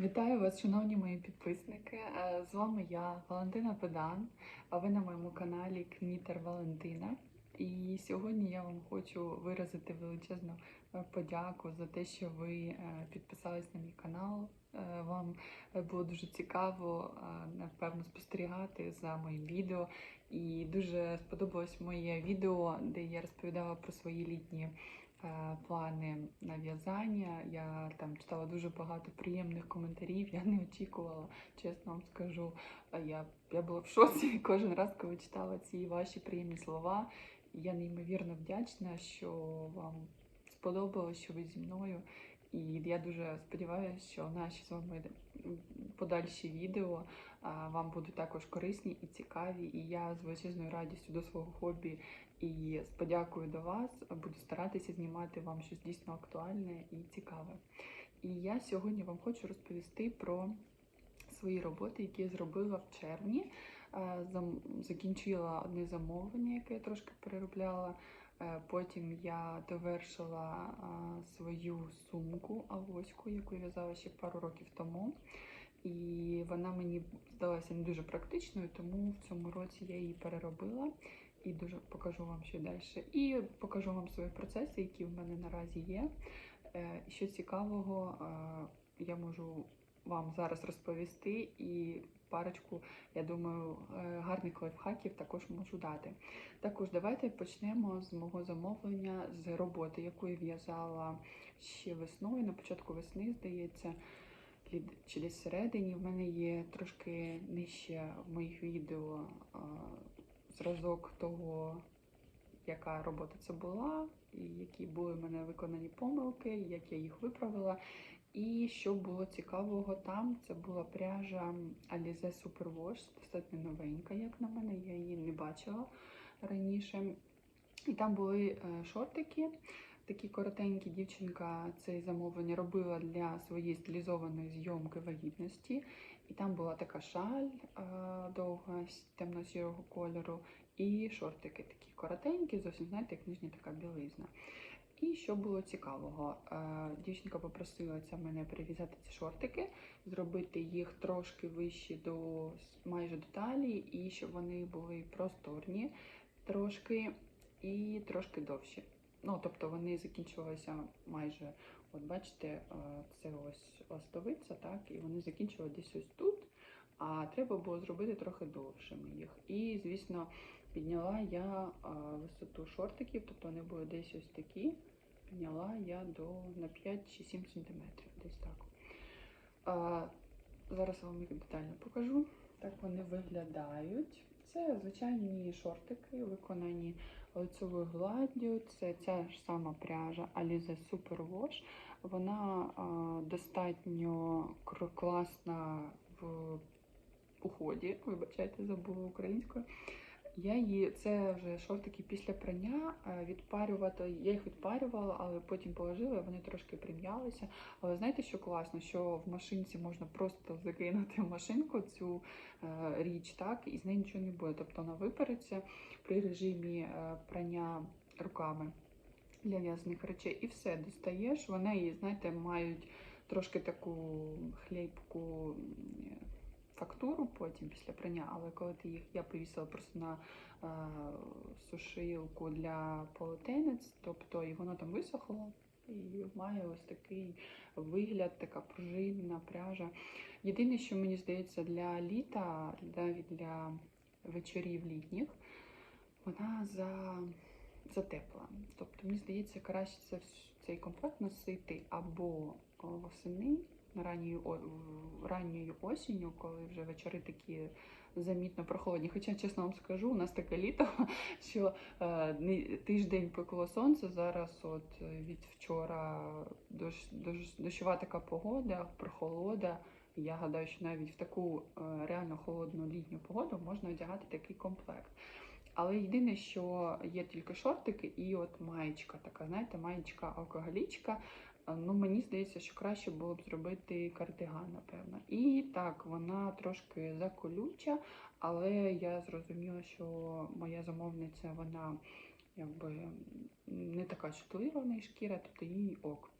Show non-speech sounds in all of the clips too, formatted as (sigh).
Вітаю вас, шановні мої підписники. Е, З вами я, Валентина Педан, а ви на моєму каналі Кнітер Валентина. І сьогодні я вам хочу виразити величезну е, подяку за те, що ви е, підписались на мій канал. Вам було дуже цікаво, напевно, спостерігати за моїм відео. І дуже сподобалось моє відео, де я розповідала про свої літні плани на в'язання. Я там читала дуже багато приємних коментарів. Я не очікувала, чесно вам скажу. Я, я була в шоці (laughs) кожен раз, коли читала ці ваші приємні слова. Я неймовірно вдячна, що вам сподобалось, що ви зі мною. І я дуже сподіваюся, що наші з вами подальші відео вам будуть також корисні і цікаві. І я з величезною радістю до свого хобі і з подякою до вас буду старатися знімати вам щось дійсно актуальне і цікаве. І я сьогодні вам хочу розповісти про свої роботи, які я зробила в червні. Закінчила одне замовлення, яке я трошки переробляла. Е, Потім я довершила е, свою сумку авоську, яку в'язала ще пару років тому. І вона мені здалася не дуже практичною, тому в цьому році я її переробила і дуже покажу вам ще далі. І покажу вам свої процеси, які в мене наразі є. Е, Що цікавого, я можу вам зараз розповісти і парочку, я думаю, е, гарних лайфхаків також можу дати. Також давайте почнемо з мого замовлення з роботи, яку я в'язала ще весною, на початку весни, здається, чи десь всередині. В мене є трошки нижче в моїх відео е, зразок того, яка робота це була, і які були в мене виконані помилки, як я їх виправила. І що було цікавого там, це була пряжа Alize Superwash, достатньо новенька, як на мене, я її не бачила раніше. І там були е, шортики, такі коротенькі. Дівчинка це замовлення робила для своєї стилізованої зйомки вагітності. І там була така шаль е, довга, темно-сірого кольору, і шортики такі коротенькі, зовсім знаєте, як нижня така білизна. І що було цікавого, е, дівчинка попросила мене перев'язати ці шортики, зробити їх трошки вищі до майже до талії, і щоб вони були просторні трошки і трошки довші. Ну, тобто вони закінчувалися майже, от бачите, е, це ось ластовиця, так, і вони закінчувалися десь ось тут, а треба було зробити трохи довшими їх. І, звісно, підняла я е, висоту шортиків, тобто вони були десь ось такі. Підняла я до на 5 чи 7 сантиметрів, десь так. А, зараз вам їх детально покажу. Так вони виглядають. Це звичайні шортики, виконані лицевою гладдю. Це ця ж сама пряжа Alize Superwash. Вона а, достатньо класна в уході. Вибачайте, забула українською. Я її, це вже шортики після прання е, відпарювати. Я їх відпарювала, але потім положила, вони трошки прим'ялися. Але знаєте, що класно? Що в машинці можна просто закинути в машинку цю е, річ, так, і з неї нічого не буде. Тобто вона випереться при режимі е, прання руками для в'язаних речей. І все, достаєш. Вони, знаєте, мають трошки таку хлібку. Фактуру потім після прання, але коли ти їх я повісила просто на е, сушилку для полотенець, тобто і воно там висохло і має ось такий вигляд, така пружинна пряжа. Єдине, що мені здається, для літа, навіть для вечорів літніх, вона за, затепла. Тобто, мені здається, краще це цей комплект носити або восени, ранньою, ранньою осінню, коли вже вечори такі замітно прохолодні. Хоча, чесно вам скажу, у нас таке літо, (laughs) що е, тиждень пекло сонце, зараз от е, від вчора дощ, дощ, дощова така погода, прохолода. Я гадаю, що навіть в таку е, реально холодну літню погоду можна одягати такий комплект. Але єдине, що є тільки шортики і от маєчка, така, знаєте, маєчка алкоголічка. Е, Ну, мені здається, що краще було б зробити кардиган, напевно. І так, вона трошки заколюча, але я зрозуміла, що моя замовниця, вона якби не така чутлива в неї шкіра, тобто їй ок.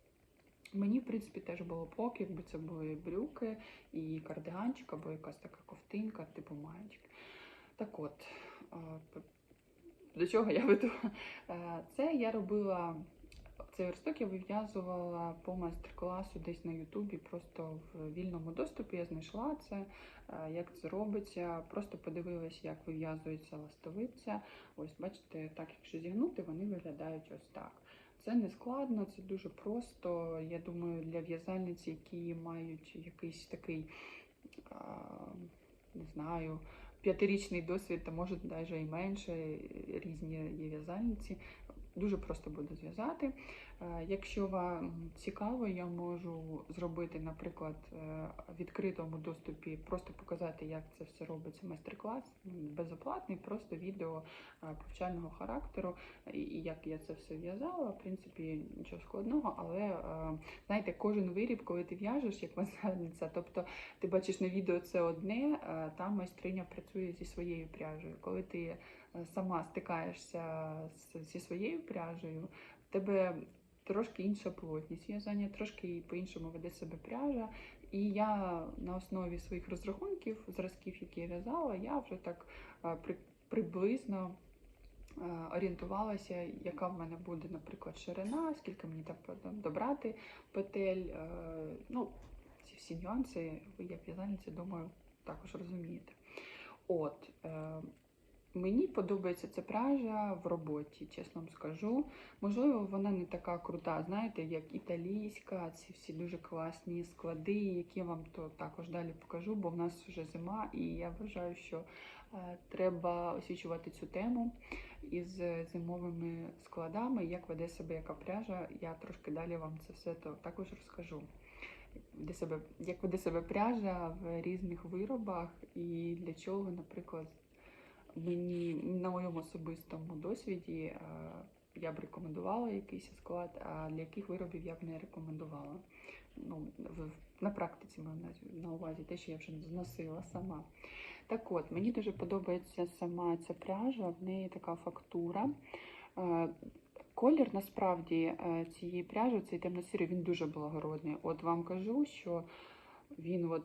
Мені, в принципі, теж було б ок, якби це були брюки і кардиганчик, або якась така ковтинка, типу маєчки. Так от, е, до чого я веду? Е, Це я робила. Цей версток я вив'язувала по майстер-класу десь на Ютубі, просто в вільному доступі я знайшла це, е, як це робиться. Просто подивилась, як вив'язується ластовиця. Ось, бачите, так, якщо зігнути, вони виглядають ось так. Це не складно, це дуже просто. Я думаю, для в'язальниць, які мають якийсь такий, не знаю, п'ятирічний досвід, та може навіть і менше, різні є в'язальниці. Дуже просто буде зв'язати. Е, Якщо вам цікаво, я можу зробити, наприклад, е, в відкритому доступі, просто показати, як це все робиться майстер-клас, безоплатний, просто відео е, повчального характеру, і як я це все в'язала. В принципі, нічого складного, але знаєте, кожен виріб, коли ти в'яжеш, як в'язальниця, тобто ти бачиш на відео це одне, там майстриня працює зі своєю пряжею. Коли ти сама стикаєшся зі своєю пряжею, в тебе трошки інша плотність в'язання, трошки по-іншому веде себе пряжа. І я на основі своїх розрахунків, зразків, які я в'язала, я вже так е, при, приблизно е, орієнтувалася, яка в мене буде, наприклад, ширина, скільки мені там добрати петель. е, Ну, ці всі нюанси, ви як в'язальниця, думаю, також розумієте. От, мені подобається ця пряжа в роботі, чесно вам скажу. Можливо, вона не така крута, знаєте, як італійська, ці всі дуже класні склади, які я вам то також далі покажу, бо в нас вже зима, і я вважаю, що е, треба освічувати цю тему із зимовими складами, як веде себе яка пряжа. Я трошки далі вам це все то також розкажу. Веде себе, як веде себе пряжа в різних виробах, і для чого, наприклад, мені на моєму особистому досвіді е, я б рекомендувала якийсь склад, а для яких виробів я б не рекомендувала. Ну, на практиці маю на, на увазі те, що я вже зносила сама. Так от, мені дуже подобається сама ця пряжа, в неї така фактура. Е, Колір насправді е, цієї пряжі, цей темно-сірий, він дуже благородний. От вам кажу, що він, от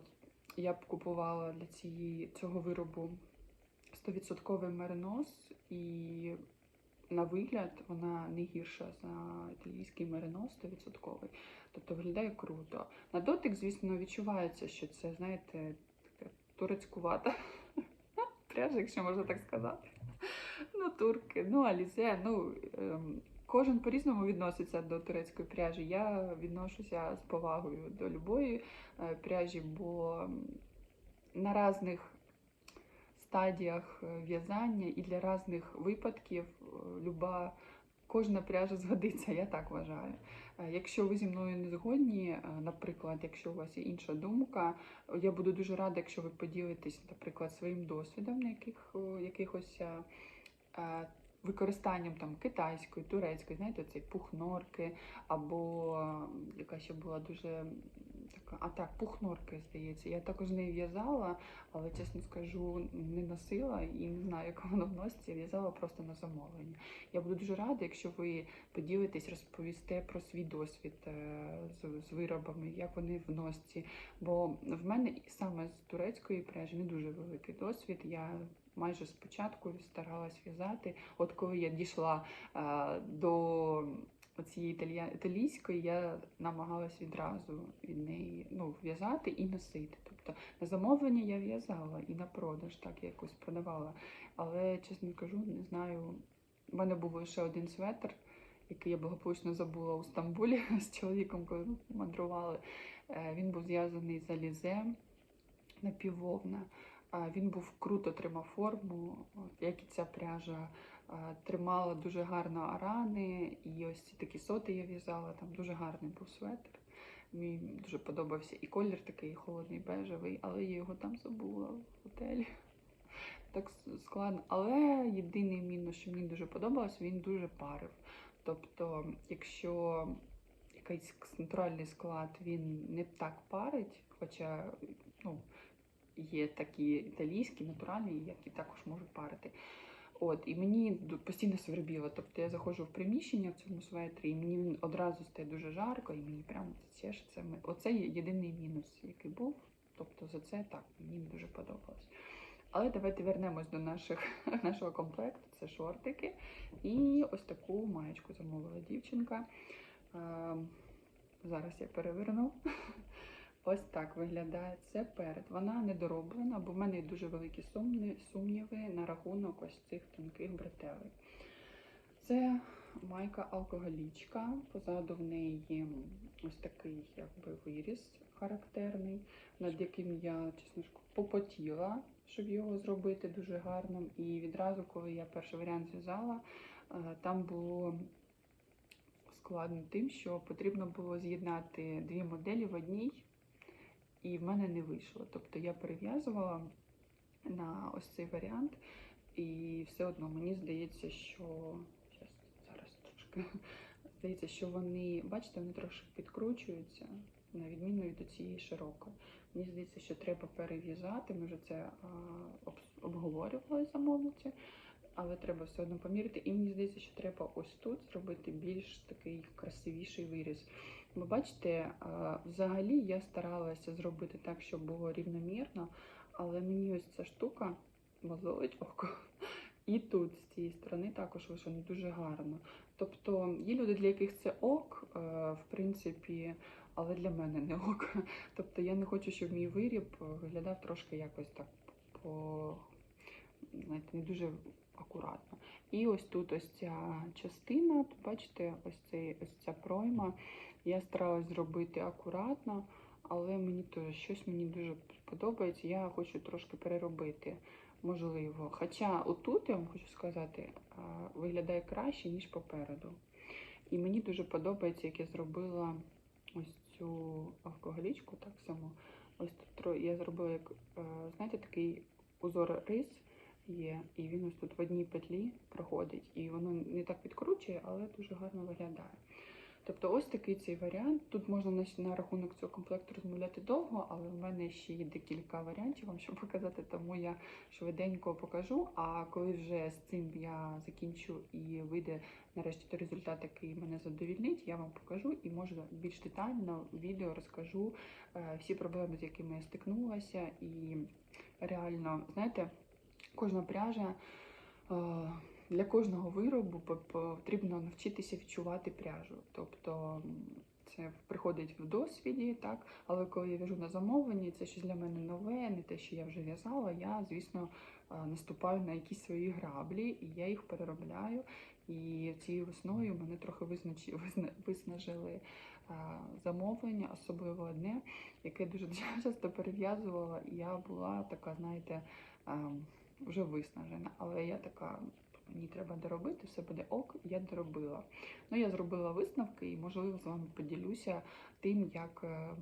я б купувала для цієї, цього виробу 100% меринос, і на вигляд вона не гірша за італійський меринос 100%. Тобто виглядає круто. На дотик, звісно, відчувається, що це, знаєте, така турецькувата (laughs) пряжа, якщо можна так сказати. Ну, турки, ну, алізе, ну. Ем, Кожен по-різному відноситься до турецької пряжі. Я відношуся з повагою до любої е, пряжі, бо на різних стадіях е, в'язання і для різних випадків е, люба, кожна пряжа (laughs) згодиться, я так вважаю. Е, Якщо ви зі мною не згодні, е, наприклад, якщо у вас є інша думка, я буду дуже рада, якщо ви поділитесь, наприклад, своїм досвідом на яких, е, якихось е, використанням там китайської, турецької, знаєте, цей пухнорки, або яка ще була дуже а так, пухнорки, здається. Я також не в'язала, але чесно скажу, не носила і не знаю, як воно вноситься. В'язала просто на замовлення. Я буду дуже рада, якщо ви поділитесь, розповісте про свій досвід е, з, з виробами, як вони в носці. Бо в мене саме з турецької пряжі не дуже великий досвід. Я майже спочатку старалась в'язати. От коли я дійшла е, до цієї італія... італійської, я намагалась відразу від неї ну, в'язати і носити. Тобто на замовлення я в'язала і на продаж, так я якось продавала. Але, чесно кажу, не знаю. У мене був лише один светр, який я благополучно забула у Стамбулі (laughs) з чоловіком, коли мандрували. Е, Він був зв'язаний з алізе напіввовна. А, Він був круто тримав форму, як і ця пряжа. Тримала дуже гарно арани, і ось ці такі соти я в'язала, там дуже гарний був светр. Мені дуже подобався. І колір такий холодний бежевий, але я його там забула в готелі. Так складно. Але єдиний мінус, що мені дуже подобалось, він дуже парив. Тобто, якщо якийсь натуральний склад він не так парить, хоча ну, є такі італійські, натуральні, які також можуть парити. От, і мені постійно свербіло. Тобто я заходжу в приміщення в цьому светрі, і мені одразу стає дуже жарко, і мені прямо чешеться. Оце є єдиний мінус, який був. Тобто за це так, мені дуже подобалось. Але давайте вернемось до наших, (laughs) нашого комплекту. Це шортики. І ось таку маєчку замовила дівчинка. Ем, Зараз я переверну. (laughs) Ось так виглядає це перед. Вона недороблена, бо в мене дуже великі сумніви на рахунок ось цих тонких бретелей. Це майка алкоголічка. Позаду в неї ось такий якби виріз характерний, над яким я, чесно попотіла, щоб його зробити дуже гарним. І відразу, коли я перший варіант зв'язала, е, там було складно тим, що потрібно було з'єднати дві моделі в одній, і в мене не вийшло. Тобто я перев'язувала на ось цей варіант, і все одно мені здається, що щас, зараз трошки (laughs) здається, що вони, бачите, вони трошки підкручуються, на відміну від цієї широкої. Мені здається, що треба перев'язати. Ми вже це а, обговорювали замовниці, але треба все одно поміряти. І мені здається, що треба ось тут зробити більш такий красивіший виріз. Ви бачите, взагалі я старалася зробити так, щоб було рівномірно, але мені ось ця штука мозолить око. І тут з цієї сторони також вийшло не дуже гарно. Тобто є люди, для яких це ок, е, в принципі, але для мене не ок. Тобто я не хочу, щоб мій виріб е, виглядав трошки якось так по знаєте, не дуже акуратно. І ось тут ось ця частина, бачите, ось цей ось ця пройма. Я старалась зробити акуратно, але мені теж щось мені дуже подобається. Я хочу трошки переробити. Можливо. Хоча отут, я вам хочу сказати, виглядає краще, ніж попереду. І мені дуже подобається, як я зробила ось цю алкоголічку так само. Ось тут я зробила, як, е, знаєте, такий узор рис є, і він ось тут в одній петлі проходить. І воно не так підкручує, але дуже гарно виглядає. Тобто ось такий цей варіант. Тут можна на, рахунок цього комплекту розмовляти довго, але в мене ще є декілька варіантів вам, щоб показати, тому я швиденько покажу. А коли вже з цим я закінчу і вийде нарешті той результат, який мене задовільнить, я вам покажу і може більш детально в відео розкажу е, всі проблеми, з якими я стикнулася. І реально, знаєте, кожна пряжа. Для кожного виробу потрібно навчитися відчувати пряжу. Тобто це приходить в досвіді, так, але коли я в'яжу на замовленні, це щось для мене нове, не те, що я вже в'язала. Я, звісно, е, наступаю на якісь свої граблі, і я їх переробляю. І цією весною мене трохи визначи, визна- виснажили е, замовлення, особливо одне, яке (laughs) дуже часто перев'язувала. І я була така, знаєте, ем, вже виснажена. Але я така, мені треба доробити, все буде ок, я доробила. Ну, я зробила висновки і, можливо, з вами поділюся тим, як ем,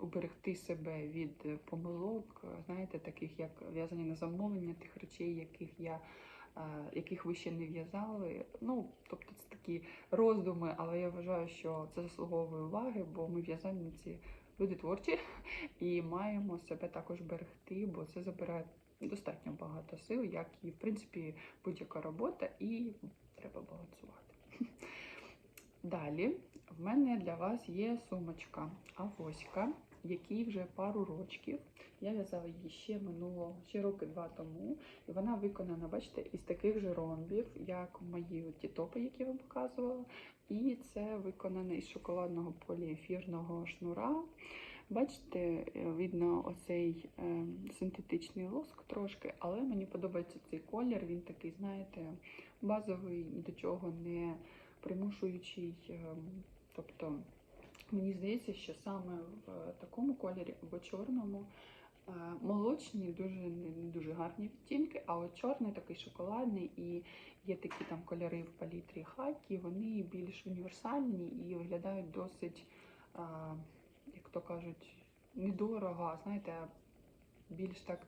уберегти себе від е, помилок, е, знаєте, таких як в'язання на замовлення, тих речей, яких я. е, Яких ви ще не в'язали. Ну, тобто це такі роздуми, але я вважаю, що це заслуговує уваги, бо ми в'язальниці люди творчі (laughs) і маємо себе також берегти, бо це забирає достатньо багато сил, як і в принципі будь-яка робота, і треба балансувати. (laughs) Далі в мене для вас є сумочка Авоська, якій вже пару рочків. Я в'язала її ще минулого, ще роки два тому. І вона виконана, бачите, із таких же ромбів, як мої ті топи, які я вам показувала. І це виконане із шоколадного поліефірного шнура. Бачите, е, видно оцей е, синтетичний лоск трошки, але мені подобається цей колір. Він такий, знаєте, базовий, ні до чого не примушуючий. е, Тобто, мені здається, що саме в такому кольорі або чорному молочні дуже не дуже гарні відтінки, а от чорний такий шоколадний і є такі там кольори в палітрі хакі, вони більш універсальні і виглядають досить. То кажуть, недорого, знаєте, більш так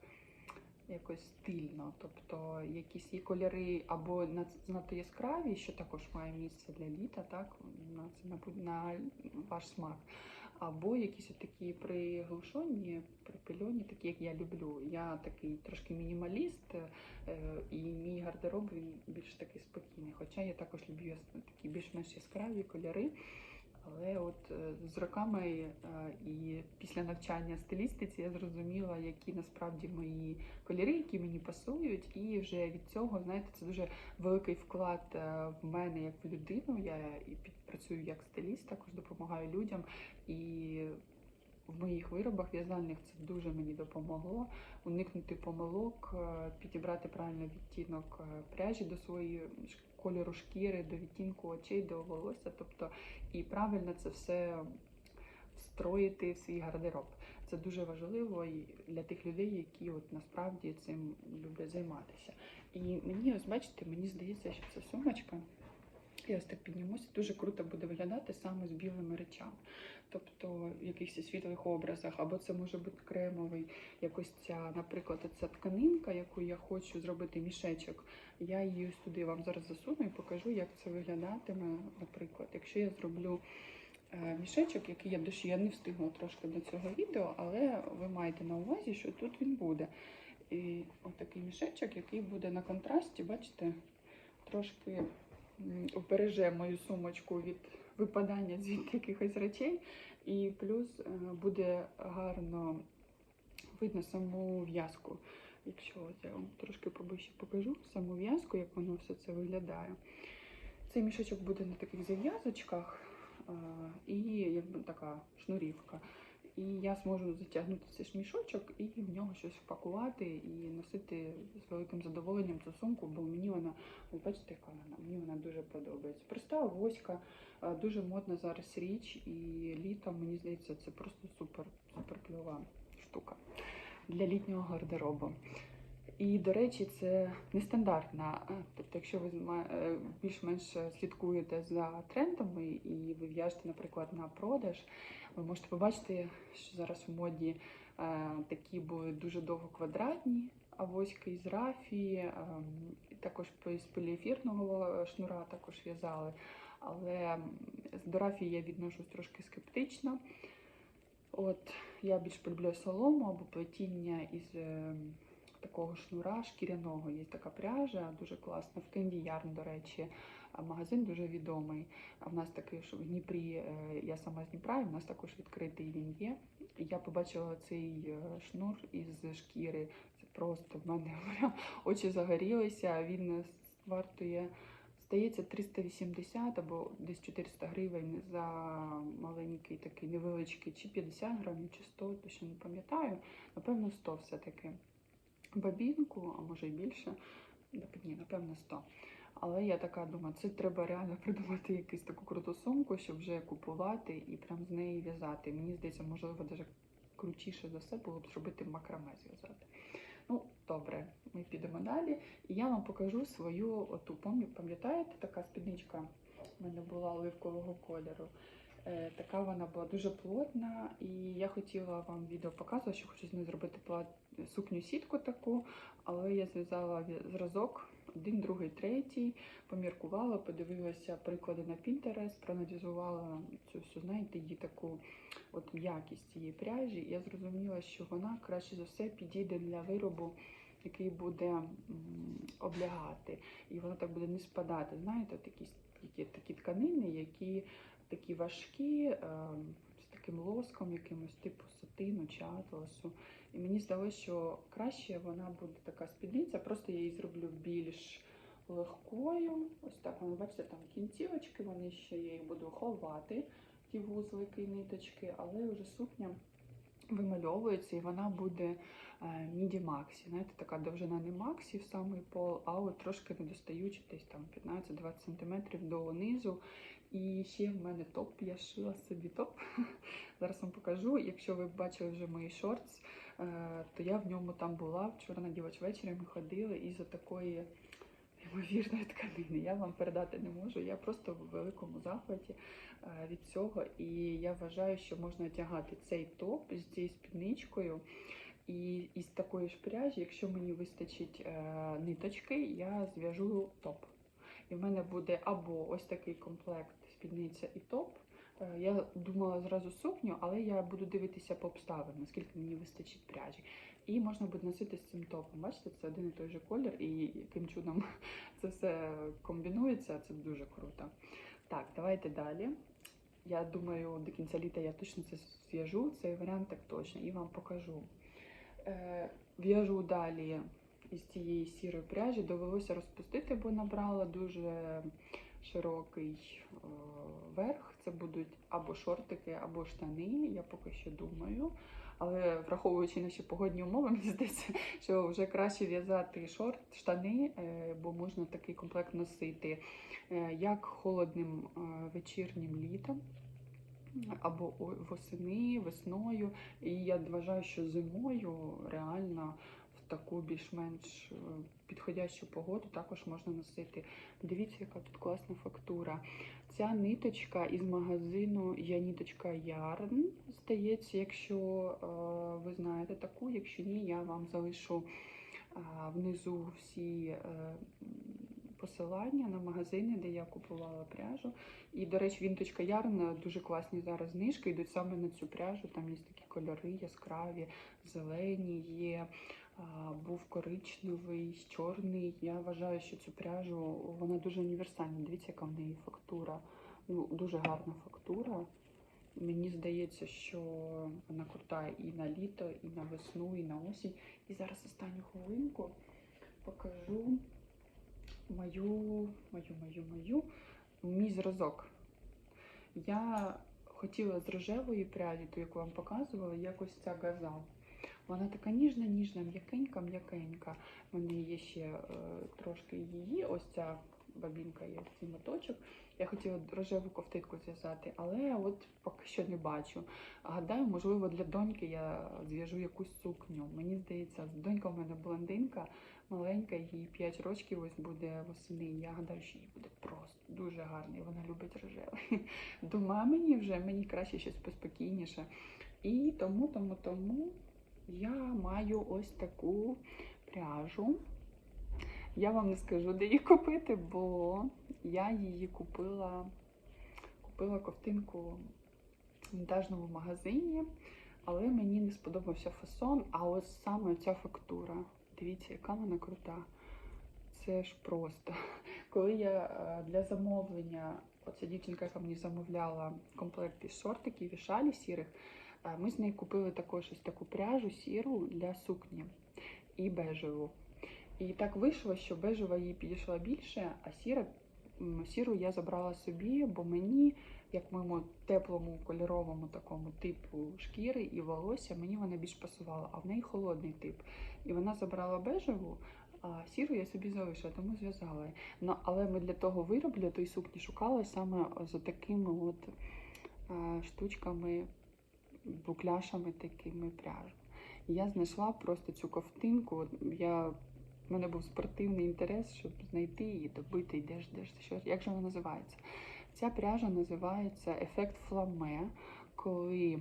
якось стильно. Тобто якісь є кольори або над- яскраві, що також має місце для літа, так? На, це на, на ваш смак. або якісь такі приглушені, припильоні, такі, як я люблю. Я такий трошки мінімаліст, е, і мій гардероб він більш такий спокійний. Хоча я також люблю такі більш-менш яскраві кольори. Але от е, з роками е, і після навчання стилістиці я зрозуміла, які насправді мої кольори, які мені пасують, і вже від цього, знаєте, це дуже великий вклад е, в мене як в людину. Я і працюю як стиліст, також допомагаю людям. І в моїх виробах в'язальних це дуже мені допомогло уникнути помилок, підібрати правильний відтінок пряжі до своєї ш- кольору шкіри, до відтінку очей, до волосся. Тобто і правильно це все встроїти в свій гардероб. Це дуже важливо і для тих людей, які от насправді цим люблять займатися. І мені, ось бачите, мені здається, що ця сумочка. Я ось так піднімуся, дуже круто буде виглядати саме з білими речами. Тобто в якихось світлих образах, або це може бути кремовий, якось ця, наприклад, ця тканинка, яку я хочу зробити мішечок. Я її туди вам зараз засуну і покажу, як це виглядатиме. Наприклад, якщо я зроблю е, мішечок, який я душі, я не встигла трошки до цього відео, але ви маєте на увазі, що тут він буде. І отакий мішечок, який буде на контрасті, бачите, трошки м, убереже мою сумочку від випадання звідти якихось речей. І плюс е, буде гарно видно саму в'язку. Якщо я вам трошки поближче покажу саму в'язку, як воно все це виглядає. Цей мішечок буде на таких зав'язочках е, і якби така шнурівка. І я зможу затягнути цей шмішочок мішочок і в нього щось впакувати і носити з великим задоволенням цю сумку, бо мені вона, ви бачите, яка вона, мені вона дуже подобається. Проста авоська, е, дуже модна зараз річ, і літом, мені здається, це просто супер, супер плюва штука для літнього гардеробу. І, до речі, це нестандартна. Тобто, якщо ви е, більш-менш слідкуєте за трендами і ви в'яжете, наприклад, на продаж, ви можете побачити, що зараз в моді е, такі були дуже довго квадратні авоськи із рафії, е, також з поліефірного шнура також в'язали. Але до рафії я відношусь трошки скептично. От я більш полюблю солому або плетіння із такого шнура шкіряного. Є така пряжа, дуже класна. В Кенді Ярн, до речі, магазин дуже відомий. А в нас такий, що в Дніпрі, е, я сама з Дніпра, і в нас також відкритий він є. Я побачила цей е, шнур із шкіри. Це просто в мене (laughs) прям очі загорілися. Він е, вартує. Здається, 380 або десь 400 гривень за маленький такий невеличкий, чи 50 грамів, чи 100, точно не пам'ятаю. Напевно, 100 все-таки. Бабінку, а може й більше. Ні, напевно, 100. Але я така думаю, це треба реально придумати якусь таку круту сумку, щоб вже купувати і прям з неї в'язати. Мені здається, можливо, навіть крутіше за все було б зробити макраме зв'язати. Ну, добре, ми підемо далі. І я вам покажу свою оту, пам'ятаєте, така спідничка в мене була оливкового кольору. Е, така вона була дуже плотна, і я хотіла вам відео показувати, що хочу з нею зробити сукню сітку таку, але я зв'язала зразок один, другий, третій, поміркувала, подивилася приклади на Pinterest, проаналізувала цю всю, знаєте, її таку от якість цієї пряжі. І я зрозуміла, що вона краще за все підійде для виробу, який буде облягати, і воно так буде не спадати. Знаєте, такі, такі тканини, які такі важкі, е, з таким лоском, якимось типу сатину чи атласу. І мені здалося, що краще вона буде така спідниця, просто я її зроблю більш легкою. Ось так вона, бачите, там кінцівочки, вони ще я їх буду ховати, ті вузлики і ниточки, але вже сукня вимальовується і вона буде е, міді максі. Знаєте, така довжина не максі в самий пол, а от трошки не достаючи десь там 15-20 см до низу. І ще в мене топ, я шила собі топ. (laughs) Зараз вам покажу. Якщо ви бачили вже мої шортс, е, то я в ньому там була. Вчора на дівоч вечорі ми ходили із такої неймовірної тканини. Я вам передати не можу. Я просто в великому захваті е, від цього. І я вважаю, що можна одягати цей топ з цією спідничкою. І із такої ж пряжі, якщо мені вистачить е, ниточки, я зв'яжу топ. І в мене буде або ось такий комплект спідниця і топ, Е, Я думала зразу сукню, але я буду дивитися по обставинам, наскільки мені вистачить пряжі. І можна буде носити з цим топом. Бачите, це один і той же колір, і яким чудом (laughs) це все комбінується, це дуже круто. Так, давайте далі. Я думаю, до кінця літа я точно це зв'яжу, цей варіант так точно, і вам покажу. Е, в'яжу далі із цієї сірої пряжі. Довелося розпустити, бо набрала дуже широкий е, верх. Це будуть або шортики, або штани. Я поки що думаю. Але враховуючи наші погодні умови, мені здається, що вже краще в'язати шорт, штани, е, бо можна такий комплект носити е, як холодним вечірнім літом. Або восени, весною. І я вважаю, що зимою реально таку більш-менш е, підходящу погоду також можна носити. Дивіться, яка тут класна фактура. Ця ниточка із магазину Я ніточка Ярн. Здається, якщо е, ви знаєте таку, якщо ні, я вам залишу е, внизу всі посилання на магазини, де я купувала пряжу. І, до речі, вінточка Ярн дуже класні зараз знижки йдуть саме на цю пряжу. Там є такі кольори яскраві, зелені є. Був коричневий, чорний. Я вважаю, що цю пряжу вона дуже універсальна. Дивіться, яка в неї фактура. Ну, дуже гарна фактура. Мені здається, що вона крута і на літо, і на весну, і на осінь. І зараз останню хвилинку покажу мою, мою, мою, мою, мій зразок. Я хотіла з рожевої пряді, ту, яку вам показувала, якось ця газал. Вона така ніжна, ніжна, м'якенька, м'якенька. У мене є ще е, трошки її. Ось ця бабінка є цей моточок. Я хотіла рожеву ковтинку зв'язати, але от поки що не бачу. Гадаю, можливо, для доньки я зв'яжу якусь сукню. Мені здається, донька в мене блондинка, маленька, їй 5 років ось буде восени. Я гадаю, що їй буде просто дуже гарно, вона любить рожевий. До мамині вже мені краще щось поспокійніше. І тому, тому, тому я маю ось таку пряжу. Я вам не скажу, де її купити, бо я її купила, купила ковтинку в вінтажному магазині, але мені не сподобався фасон, а ось саме ця фактура. Дивіться, яка вона крута. Це ж просто. Коли я е, для замовлення, оця дівчинка, яка мені замовляла комплект із шортиків і шалі сірих, ми з нею купили також ось таку пряжу сіру для сукні і бежеву. І так вийшло, що бежева їй підійшла більше, а сіра, сіру я забрала собі, бо мені, як моєму теплому кольоровому такому типу шкіри і волосся, мені вона більш пасувала, а в неї холодний тип. І вона забрала бежеву, а сіру я собі залишила, тому зв'язала. Ну, але ми для того виробу, для тої сукні шукали саме за такими от штучками, букляшами такими пряжу. І я знайшла просто цю ковтинку. Я, в мене був спортивний інтерес, щоб знайти її, добити, йдеш, йдеш, що, як же вона називається? Ця пряжа називається ефект фламе, коли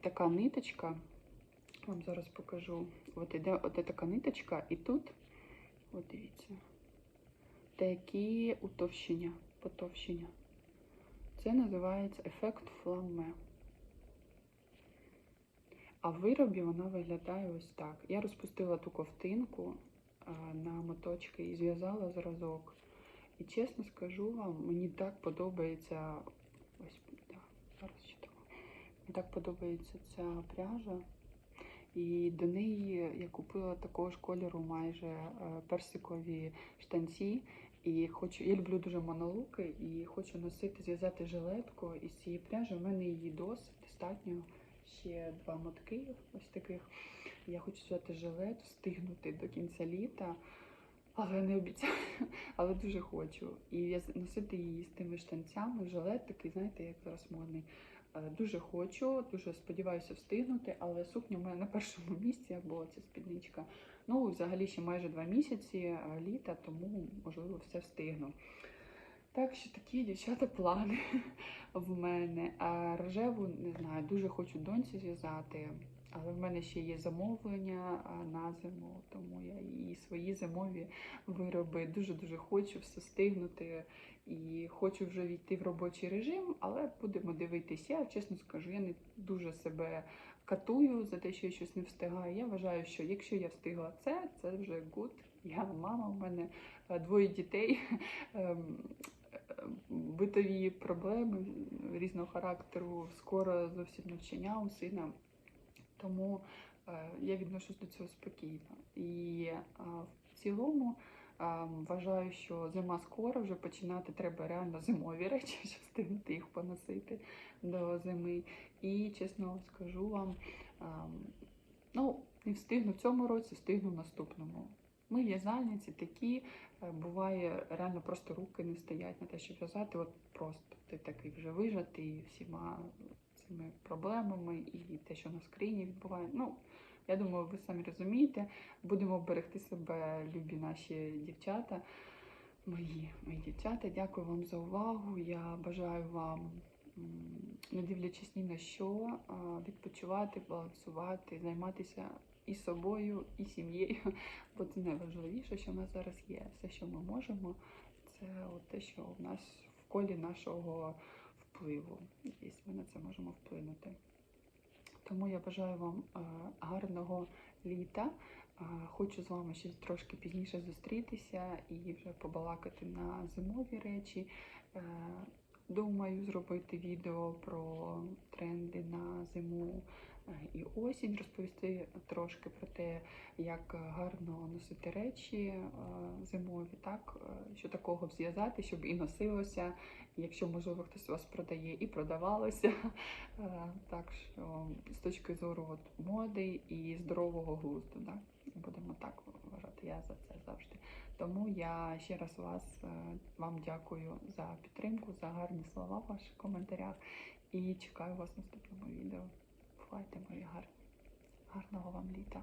така ниточка, вам зараз покажу, от іде от така ниточка, і тут, от дивіться, такі утовщення, потовщення. Це називається ефект фламе. А в виробі вона виглядає ось так. Я розпустила ту ковтинку на моточки і зв'язала зразок. І чесно скажу вам, мені так подобається. Ось да, зараз так подобається ця пряжа. І до неї я купила такого ж кольору майже е, персикові штанці. І хочу, я люблю дуже монолуки і хочу носити, зв'язати жилетку із цієї пряжі. У мене її досить достатньо. Ще два мотки ось таких. Я хочу зв'язати жилет, встигнути до кінця літа, але не обіцяю, (laughs) але дуже хочу. І носити її з тими штанцями, жилет такий, знаєте, як зараз модний. Е, Дуже хочу, дуже сподіваюся встигнути, але сукня в мене на першому місці, або ця спідничка. Ну, взагалі ще майже два місяці е, літа, тому можливо все встигну. Так що такі дівчата плани в мене. А рожеву не знаю, дуже хочу доньці зв'язати. Але в мене ще є замовлення на зиму, тому я і свої зимові вироби дуже-дуже хочу все встигнути і хочу вже війти в робочий режим, але будемо дивитися. Я чесно скажу, я не дуже себе катую за те, що я щось не встигаю. Я вважаю, що якщо я встигла це, це вже good. Я мама, у мене е, двоє дітей. Битові проблеми різного характеру, скоро зовсім навчання у сина. Тому е, я відношусь до цього спокійно. І е, в цілому е, вважаю, що зима скоро вже починати треба реально зимові речі, (laughs) щоб встигнути їх поносити до зими. І чесно скажу вам, ну, не встигну в цьому році, встигну в наступному. Ми в'язальниці такі, буває, реально просто руки не стоять на те, щоб в'язати. От просто ти такий вже вижатий всіма цими проблемами і те, що на скрині відбуває. Ну, я думаю, ви самі розумієте. Будемо берегти себе, любі наші дівчата. Мої, мої дівчата, дякую вам за увагу. Я бажаю вам, не дивлячись ні на що, відпочивати, балансувати, займатися і собою, і сім'єю. (laughs) Бо це найважливіше, що в нас зараз є. Все, що ми можемо, це от те, що в нас в колі нашого впливу. Є, ми на це можемо вплинути. Тому я бажаю вам е, гарного літа. Е, Хочу з вами ще трошки пізніше зустрітися і вже побалакати на зимові речі. Е, Думаю зробити відео про тренди на зиму і осінь, розповісти трошки про те, як гарно носити речі е, зимові, так е, що такого зв'язати, щоб і носилося, якщо можливо хтось вас продає, і продавалося. (laughs) Е, Так що з точки зору от, моди і здорового глузду, да? будемо так вважати. Я за це завжди. Тому я ще раз вас вам дякую за підтримку, за гарні слова в ваших коментарях і чекаю вас в наступному відео. Бувайте мої гарні. Гарного вам літа!